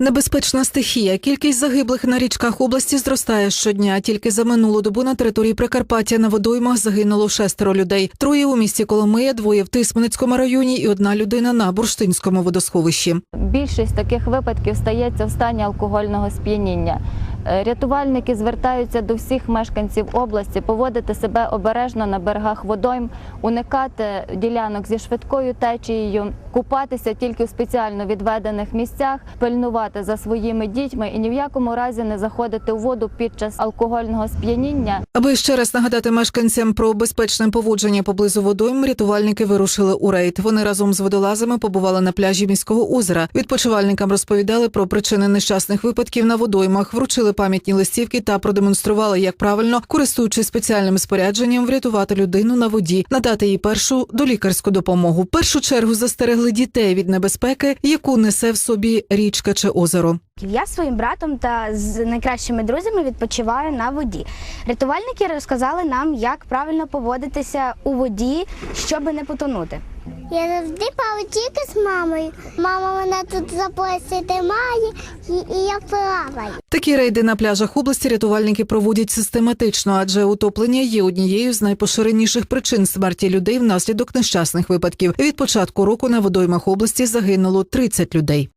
Небезпечна стихія. Кількість загиблих на річках області зростає щодня. Тільки за минулу добу на території Прикарпаття на водоймах загинуло шестеро людей. Троє у місті Коломия, двоє в Тисменецькому районі і одна людина на бурштинському водосховищі. Більшість таких випадків стається в стані алкогольного сп'яніння. Е, Рятувальники звертаються до всіх мешканців області поводити себе обережно на берегах водойм, уникати ділянок зі швидкою течією, купатися тільки в спеціально відведених місцях, пильнувати за своїми дітьми і ні в якому разі не заходити у воду під час алкогольного сп'яніння. Аби ще раз нагадати мешканцям про безпечне поводження поблизу водойм, рятувальники вирушили у рейд. Вони разом з водолазами побували на пляжі міського озера. Відпочивальникам розповідали про причини нещасних випадків на водоймах, вручили пам'ятні листівки та продемонстрували, як правильно, користуючись спеціальним спорядженням, врятувати людину на воді, надати їй першу долікарську допомогу. Першу чергу застерегли дітей від небезпеки, яку несе в собі річка чи озеро. Я зі своїм братом та з найкращими друзями відпочиваю на воді. Рятувальники розказали нам, як правильно поводитися у воді, щоб не потонути. Я завжди плаваю тільки з мамою. Мама мене тут за пояс тримає, і, і я плаваю. Такі рейди на пляжах області рятувальники проводять систематично, адже утоплення є однією з найпоширеніших причин смерті людей внаслідок нещасних випадків. Від початку року на водоймах області загинуло 30 людей.